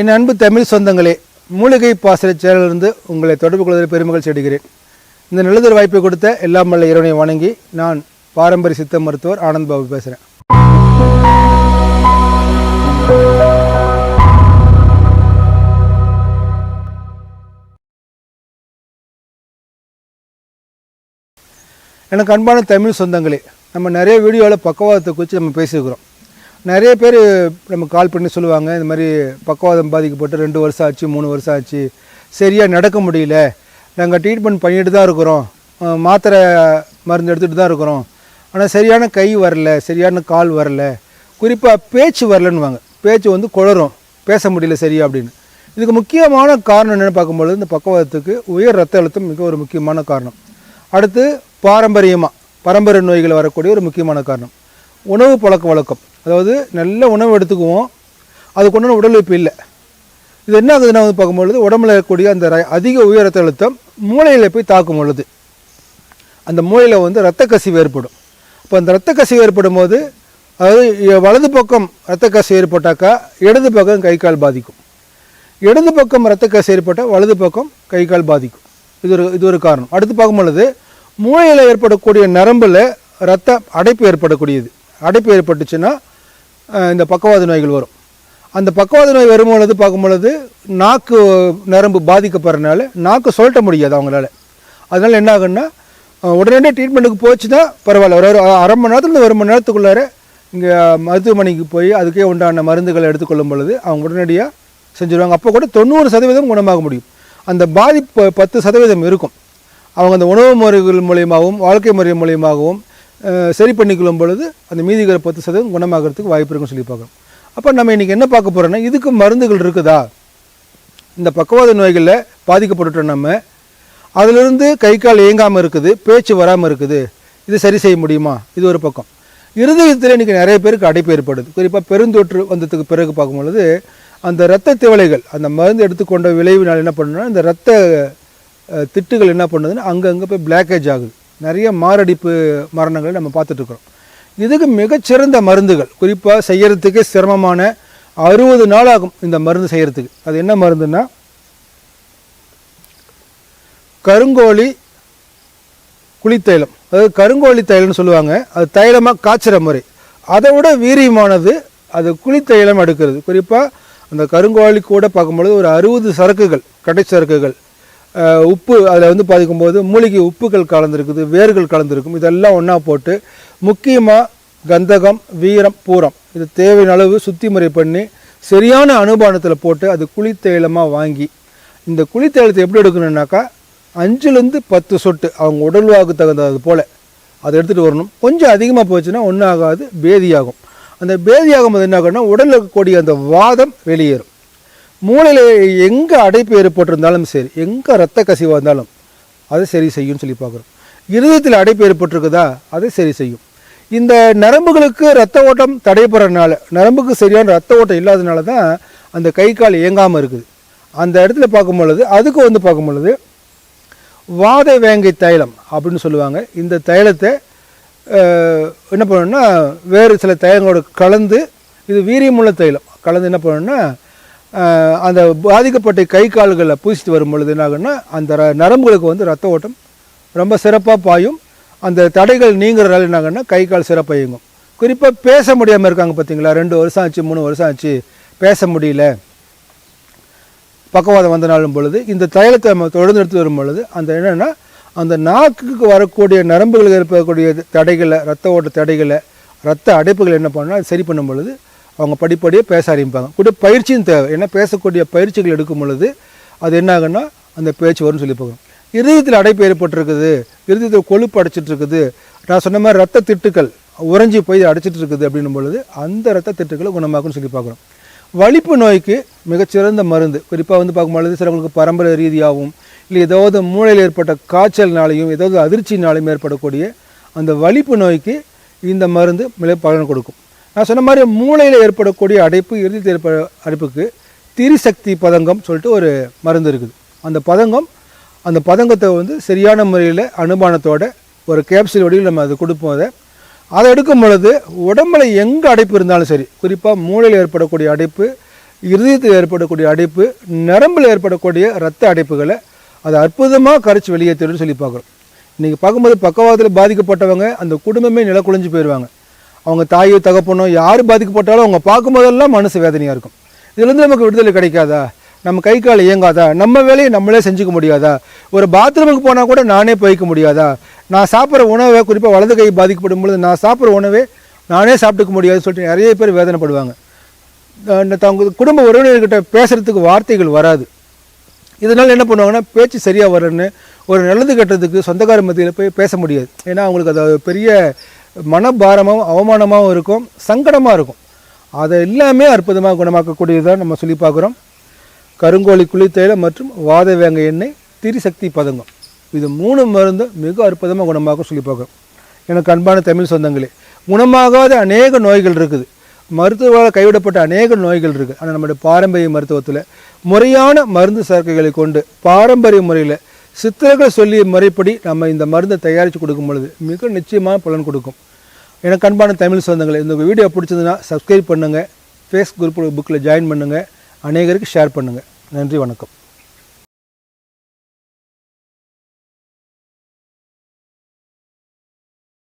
என் அன்பு தமிழ் சொந்தங்களே மூலிகை பாசறை சேனலிருந்து உங்களை தொடர்பு கொள்வதில் பெருமகிழ்ச்சி அடைகிறேன். இந்த நல்லதொரு வாய்ப்பை கொடுத்த எல்லாம் வல்ல இறைவனை வணங்கி நான் பாரம்பரிய சித்த மருத்துவர் ஆனந்த் பாபு பேசுகிறேன் எனக்கு அன்பான தமிழ் சொந்தங்களே நம்ம நிறைய வீடியோவில் பக்கவாதத்தை குறித்து நம்ம பேசியிருக்கிறோம். நிறைய பேர் நம்ம கால் பண்ணி சொல்லுவாங்க இந்த மாதிரி பக்கவாதம் பாதிக்கப்பட்டு ரெண்டு வருஷம் ஆச்சு மூணு வருஷம் ஆச்சு சரியாக நடக்க முடியல. நாங்கள் ட்ரீட்மெண்ட் பண்ணிட்டு தான் இருக்கிறோம். மாத்திரை மருந்து எடுத்துகிட்டு தான் இருக்கிறோம். ஆனால் சரியான கை வரல சரியான கால் வரல. குறிப்பாக பேச்சு வரலன்னுவாங்க. பேச்சு வந்து குளறும். பேச முடியல சரியா அப்படின்னு. இதுக்கு முக்கியமான காரணம் என்னென்னு பார்க்கும்பொழுது இந்த பக்கவாதத்துக்கு உயர் ரத்த அழுத்தம் மிக ஒரு முக்கியமான காரணம். அடுத்து பாரம்பரியமாக பரம்பரை நோய்கள் வரக்கூடிய ஒரு முக்கியமான காரணம். உணவு பழக்க வழக்கம். அதாவது நல்ல உணவு எடுத்துக்குவோம். அதுக்கு கொண்டு உடல் உழைப்பு இல்லை. இது என்ன ஆகுதுன்னா வந்து பார்க்கும்பொழுது உடம்புல இருக்கக்கூடிய அந்த ர- அதிக உயர் ரத்த அழுத்தம் மூளையில் போய் தாக்கும் பொழுது அந்த மூளையில் வந்து இரத்த கசிவு ஏற்படும். இப்போ அந்த இரத்த கசிவு ஏற்படும் போது அதாவது வலது பக்கம் இரத்த கசிவு ஏற்பட்டாக்கா இடது பக்கம் கை கால் பாதிக்கும். இடது பக்கம் இரத்த கசிவு ஏற்பட்டால் வலது பக்கம் கை கால் பாதிக்கும். இது ஒரு இது ஒரு காரணம். அடுத்து பார்க்கும் பொழுது மூளையில் ஏற்படக்கூடிய நரம்பில் இரத்த அடைப்பு ஏற்படக்கூடியது. அடைப்பு ஏற்பட்டுச்சுன்னா இந்த பக்கவாத நோய்கள் வரும். அந்த பக்கவாத நோய் வரும்பொழுது பார்க்கும்பொழுது நாக்கு நரம்பு பாதிக்கப்படுறதுனால நாக்கு சொல்லிட்ட முடியாது அவங்களால. அதனால் என்ன ஆகுன்னா உடனே உடனடியாக ட்ரீட்மெண்ட்டுக்கு போச்சுன்னா பரவாயில்ல. ஒரு அரை மணி நேரத்துல ஒரு மணி நேரத்துக்குள்ளார இங்கே மருத்துவமனைக்கு போய் அதுக்கே உண்டான மருந்துகளை எடுத்துக்கொள்ளும் பொழுது அவங்க உடனடியாக செஞ்சுருவாங்க. அப்போ கூட தொண்ணூறு சதவீதம் குணமாக முடியும். அந்த பாதிப்பு பத்து சதவீதம் இருக்கும். அவங்க அந்த உணவு முறைகள் மூலியமாகவும் வாழ்க்கை முறை மூலியமாகவும் சரி பண்ணிக்கொள்ளும் பொழுது அந்த மீதி இருக்கிற பத்து சதவீதம் குணமாகறதுக்கு வாய்ப்பு இருக்குன்னு சொல்லி பார்க்குறோம் அப்போ நம்ம இன்றைக்கி என்ன பார்க்க போகிறோன்னா இதுக்கு மருந்துகள் இருக்குதா? இந்த பக்கவாத நோய்களில் பாதிக்கப்பட்டுட்டோம் நம்ம. அதிலிருந்து கை கால் இயங்காமல் இருக்குது பேச்சு வராமல் இருக்குது. இது சரி செய்ய முடியுமா? இது ஒரு பக்கம். இருதயத்தில் இன்றைக்கி நிறைய பேருக்கு அடைப்பு ஏற்படுது. குறிப்பாக பெருந்தொற்று வந்ததுக்கு பிறகு பார்க்கும்பொழுது அந்த இரத்த திவலைகள் அந்த மருந்து எடுத்துக்கொண்ட விளைவினால் என்ன பண்ணுன்னா இந்த இரத்த திட்டுகள் என்ன பண்ணுதுன்னா அங்கங்கே போய் பிளாக்கேஜ் ஆகுது. நிறைய மாரடைப்பு மரணங்களை நம்ம பார்த்துட்ருக்குறோம். இதுக்கு மிகச்சிறந்த மருந்துகள் குறிப்பாக செய்யறதுக்கே சிரமமான அறுபது நாள் ஆகும் இந்த மருந்து செய்யறதுக்கு. அது என்ன மருந்துன்னா கருங்கோழி குளித்தைலம் அதாவது கருங்கோழி தைலம்னு சொல்லுவாங்க. அது தைலமாக காய்ச்சிற முறை. அதை விட வீரியமானது அது குளித்தைலம் எடுக்கிறது. குறிப்பாக அந்த கருங்கோழி கூட பார்க்கும்பொழுது ஒரு அறுபது சரக்குகள் கடை சரக்குகள் உப்பு அதில் வந்து பாதிக்கும்போது மூலிகை உப்புகள் கலந்துருக்குது வேர்கள் கலந்துருக்கும். இதெல்லாம் ஒன்றா போட்டு முக்கியமாக கந்தகம் வீரம் பூரம் இது தேவையான அளவு சுத்தி முறை பண்ணி சரியான அனுபானத்தில் போட்டு அது குளித்தைலமாக வாங்கி இந்த குளித்தைலத்தை எப்படி எடுக்கணுன்னாக்கா அஞ்சுலேருந்து பத்து சொட்டு அவங்க உடல்வாக்கு தகுந்தது போல் அதை எடுத்துகிட்டு வரணும். கொஞ்சம் அதிகமாக போச்சுன்னா ஒன்றும் ஆகாது பேதியாகும். அந்த பேதியாகும் போது என்ன ஆகும்னா உடலில் இருக்கக்கூடிய அந்த வாதம் வெளியேறும். மூளையில் எங்கே அடைப்பு ஏற்பட்டிருந்தாலும் சரி எங்கே ரத்த கசிவாக இருந்தாலும் அதை சரி செய்யும்னு சொல்லி பார்க்குறோம். இருதயத்தில் அடைப்பு ஏற்பட்டிருக்குதா? அதை சரி செய்யும். இந்த நரம்புகளுக்கு ரத்த ஓட்டம் தடைபடுறதுனால நரம்புக்கு சரியான ரத்த ஓட்டம் இல்லாதனால தான் அந்த கை கால் இயங்காமல் இருக்குது. அந்த இடத்துல பார்க்கும் பொழுது அதுக்கு வந்து பார்க்கும் பொழுது வாத வேங்கை தைலம் அப்படின்னு சொல்லுவாங்க. இந்த தைலத்தை என்ன பண்ணணும்னா வேறு சில தைலங்களோட கலந்து இது வீரியமுள்ள தைலம். கலந்து என்ன பண்ணணும்னா அந்த பாதிக்கப்பட்ட கை கால்களில் பூசிட்டு வரும் பொழுது என்ன ஆகும்னா அந்த ர- நரம்புகளுக்கு வந்து ரத்த ஓட்டம் ரொம்ப சிறப்பாக பாயும். அந்த தடைகள் நீங்கிறதால என்ன கை கால் சிறப்பாக இயங்கும். குறிப்பாக பேச முடியாமல் இருக்காங்க பார்த்தீங்களா ரெண்டு வருஷம் ஆச்சு மூணு வருஷம் ஆச்சு பேச முடியல. பக்கவாதம் வந்தனாலும் பொழுது இந்த தைலத்தை நம்ம தொடர்ந்து எடுத்து வரும் பொழுது அந்த என்னென்னா அந்த நாக்குக்கு வரக்கூடிய நரம்புகளுக்கு இருக்கக்கூடிய தடைகளை ரத்த ஓட்ட தடைகளை ரத்த அடைப்புகள் என்ன பண்ணால் அது சரி பண்ணும் பொழுது அவங்க படிப்படியே பேச ஆரம்பிப்பாங்க. கூட பயிற்சியும் தேவை. ஏன்னா பேசக்கூடிய பயிற்சிகள் எடுக்கும் பொழுது அது என்ன ஆகுன்னா அந்த பேச்சு வரும்னு சொல்லி போகும். இருதயத்தில் அடைப்பு ஏற்பட்டிருக்குது. இறுதியத்தில் கொழுப்பு அடைச்சிட்டு இருக்குது நான் சொன்ன மாதிரி ரத்த திட்டுக்கள் உறைஞ்சி போய் அடைச்சிட்டு இருக்குது அப்படின்னும் பொழுது அந்த ரத்த திட்டுக்களை குணமாக்கும்னு சொல்லி பார்க்குறோம். வலிப்பு நோய்க்கு மிகச்சிறந்த மருந்து. குறிப்பாக வந்து பார்க்கும்பொழுது சிலவங்களுக்கு பரம்பரை ரீதியாகவும் இல்லை ஏதாவது மூளையில் ஏற்பட்ட காய்ச்சல்னாலையும் ஏதாவது அதிர்ச்சினாலையும் ஏற்படக்கூடிய அந்த வலிப்பு நோய்க்கு இந்த மருந்து மிக பலன் கொடுக்கும். நான் சொன்ன மாதிரி மூளையில் ஏற்படக்கூடிய அடைப்பு இறுதியில் ஏற்பட அடைப்புக்கு திரிசக்தி பதங்கம் சொல்லிட்டு ஒரு மருந்து இருக்குது. அந்த பதங்கம் அந்த பதங்கத்தை வந்து சரியான முறையில் அனுமானத்தோட ஒரு கேப்சூல் வடிவில் நம்ம அதை கொடுப்போம் அதை. அதை எடுக்கும் பொழுது உடம்புல எங்கே அடைப்பு இருந்தாலும் சரி குறிப்பாக மூளையில் ஏற்படக்கூடிய அடைப்பு இருதயத்தில் ஏற்படக்கூடிய அடைப்பு நரம்பில் ஏற்படக்கூடிய ரத்த அடைப்புகளை அதை அற்புதமாக கரைச்சி வெளியேற்றிடுன்னு சொல்லி பார்க்குறோம். இன்றைக்கி பார்க்கும்போது பக்கவாதத்தில் பாதிக்கப்பட்டவங்க அந்த குடும்பமே நிலக்குலைஞ்சு போயிடுவாங்க அவங்க தாயோ தகப்பனோ யார் பாதிக்கப்பட்டாலும் அவங்க பார்க்கும்போதெல்லாம் மனசு வேதனையாக இருக்கும். இதுலேருந்து நமக்கு விடுதலை கிடைக்காதா? நம்ம கை கால் இயங்காதா? நம்ம வேலையை நம்மளே செஞ்சுக்க முடியாதா? ஒரு பாத்ரூமுக்கு போனால் கூட நானே போய்க்க முடியாதா? நான் சாப்பிட்ற உணவை குறிப்பாக வலது கை பாதிக்கப்படும் பொழுது நான் சாப்பிட்ற உணவே நானே சாப்பிட்டுக்க முடியாதுன்னு சொல்லிட்டு நிறைய பேர் வேதனைப்படுவாங்க. அஹ் தங்க குடும்ப உறவினர்கிட்ட பேசுகிறதுக்கு வார்த்தைகள் வராது. இதனால் என்ன பண்ணுவாங்கன்னா பேச்சு சரியாக வரணுன்னு ஒரு நல்லது கெட்டதுக்கு சொந்தக்கார மத்தியில் போய் பேச முடியாது. ஏன்னா அவங்களுக்கு அது பெரிய மனபாரமாகவும் அவமானமாகவும் இருக்கும் சங்கடமாக இருக்கும். அதை எல்லாமே அற்புதமாக குணமாக்கக்கூடியதாக நம்ம சொல்லி பார்க்குறோம். கருங்கோழி குளித்தைலம் மற்றும் வாத வேங்க எண்ணெய் திரிசக்தி பதங்கம். இது மூணு மருந்து மிக அற்புதமாக குணமாக்க சொல்லி பார்க்குறோம். எனக்கு அன்பான தமிழ் சொந்தங்களே குணமாகாத அநேக நோய்கள் இருக்குது. மருத்துவர்களால் கைவிடப்பட்ட அநேக நோய்கள் இருக்குது. ஆனால் நம்முடைய பாரம்பரிய மருத்துவத்தில் முறையான மருந்து சேர்க்கைகளை கொண்டு பாரம்பரிய முறையில் சித்தர்கள் சொல்லிய முறைப்படி நம்ம இந்த மருந்தை தயாரித்து கொடுக்கும் பொழுது மிக நிச்சயமாக பலன் கொடுக்கும். எனக்கு அன்பான தமிழ் சொந்தங்களே இந்த வீடியோ பிடிச்சதுன்னா சப்ஸ்கிரைப் பண்ணுங்கள் ஃபேஸ் குரூப் புக்கில் ஜாயின் பண்ணுங்கள் அநேகருக்கு ஷேர் பண்ணுங்கள் நன்றி வணக்கம்.